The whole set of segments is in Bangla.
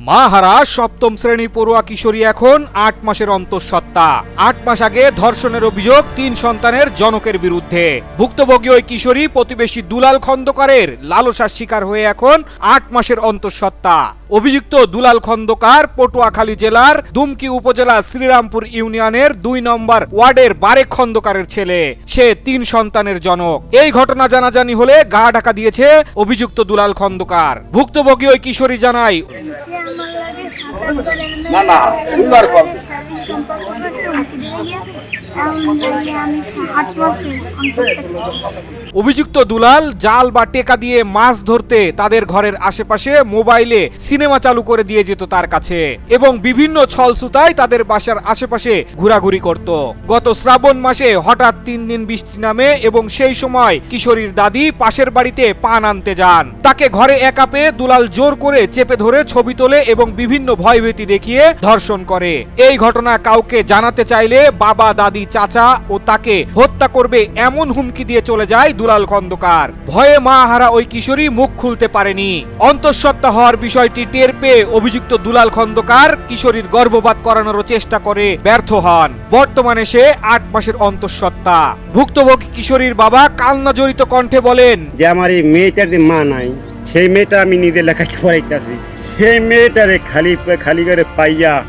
মাহারা সপ্তম শ্রেণি পড়ুয়া কিশোরী এখন আট মাসের অন্তঃসত্ত্বা। আট মাস আগে ধর্ষণের অভিযোগ তিন সন্তানের জনকের বিরুদ্ধে। ভুক্তভোগী ওই কিশোরী প্রতিবেশী দুলাল খন্দকারের লালসার শিকার হয়ে এখন আট মাসের অন্তঃসত্ত্বা। অভিযুক্ত দুলাল খন্দকার পটুয়াখালী জেলার দুমকি উপজেলা শ্রীরামপুর ইউনিয়নের দুই নম্বর ওয়ার্ডের বারেক খন্দকারের ছেলে। সে তিন সন্তানের জনক। এই ঘটনা জানাজানি হলে গা ঢাকা দিয়েছে অভিযুক্ত দুলাল খন্দকার। ভুক্তভোগী ওই কিশোরী জানায় সে না, না। অভিযুক্ত দুলাল জাল বা টেকা দিয়ে মাছ ধরতে তাদের ঘরের আশেপাশে মোবাইলে সিনেমা চালু করে দিয়ে যেত তার কাছে এবং বিভিন্ন ছলসুতায় তাদের বাসার আশেপাশে ঘোরাঘুরি করত গত শ্রাবণ মাসে হঠাৎ তিন দিন বৃষ্টি নামে এবং সেই সময় কিশোরীর দাদি পাশের বাড়িতে পান আনতে যান তাকে ঘরে একা পেয়ে দুলাল জোর করে চেপে ধরে ছবি তোলে এবং বিভিন্ন ভয়ভীতি দেখিয়ে ধর্ষণ করে। এই ঘটনা কাউকে জানাতে চাইলে বাবা, দাদি, চাচা ও তাকে হত্যা করবে এমন হুমকি দিয়ে চলে যায় দুলাল খন্দকার। ভয়ে মা হারা ওই কিশোরী মুখ খুলতে পারেনি। অন্তঃসত্ত্বা হওয়ার বিষয়টি টের পেয়ে অভিযুক্ত দুলাল খন্দকার কিশোরীর গর্ভপাত করানোর চেষ্টা করে ব্যর্থ হন। বর্তমানে সে আট মাসের অন্তঃসত্ত্বা। ভুক্তভোগী কিশোরীর বাবা কান্না জড়িত কণ্ঠে বলেন, যে আমার এই মেয়েটার যে মা নাই, সেই মেয়েটা আমি নিজে লেখাকে পড়াইতেছি সেই মেয়েটারে খালি খালি করে পাইয়া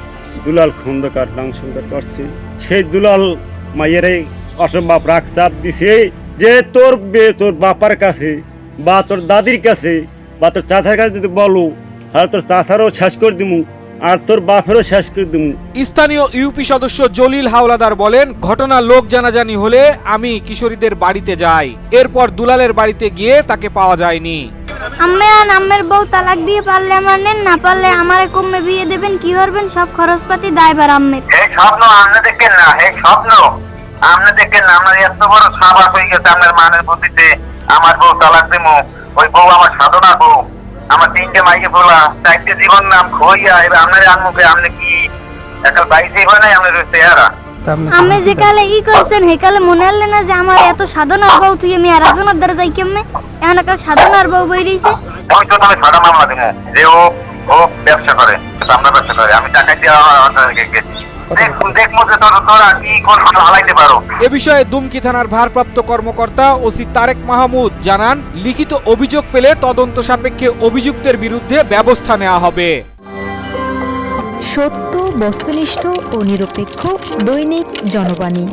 দুলাল খন্দকার নাম সুন্দর করছে। সেই দুলাল মাইয়ারে অসম্ভব রাগ চাপ দিছে যে তোর বে- তোর বাপার কাছে বা তোর দাদির কাছে বা তোর চাচার কাছে যদি বলো, তাহলে তোর চাচারও শেষ করে দিমু আর তোর বাপেরও শেষ করে দিমু। স্থানীয় ইউপি সদস্য জলিল হাওলাদার বলেন ঘটনা লোক জানাজানি হলে আমি কিশোরীদের বাড়িতে যাই। এরপর দুলালের বাড়িতে গিয়ে তাকে পাওয়া যায়নি। আম্মে আর আম্মের বউ তালাক দিয়ে পারলে আমার নেন না পারলে আমারে কমে বিয়ে দেবেন কি করবেন? সব খরচপাতি দায়বার আম্মের। এই স্বপ্ন দেখেন না এই স্বপ্ন। দেখেন না আপনার এত বড় সাবাস হয়ে গেছে আপনার মানের বুদ্ধিতে আমার বউ তালাক দেবো ওই বউ আমার সাধনা বউ। আমার তিনটে মাইকে বলা চারটে জীবন নাম খইয়া এবার আপনার আনমুখে আপনি কি একটা বাইশে হয় নাই আপনার ওই চেহারা আমি যে কালে ই করছেন হে কালে মনে হলে না যে আমার এত সাধনার বউ তুই আমি আর একজনের দ্বারা যাই কেমনে? এখন কাল সাধনার বউ বেরিয়েছে। আমি তো তাহলে সাদা মামলা দেবো যে ও ও ব্যবসা করে আমরা ব্যবসা করে। আমি টাকা দিয়ে গেছি। এ বিষয়ে দুমকি থানার ভারপ্রাপ্ত কর্মকর্তা ওসি তারেক মাহমুদ জানান লিখিত অভিযোগ পেলে তদন্ত সাপেক্ষে অভিযুক্তের বিরুদ্ধে ব্যবস্থা নেওয়া হবে। সত্য বস্তুনিষ্ঠ ও নিরপেক্ষ দৈনিক জনবাণী।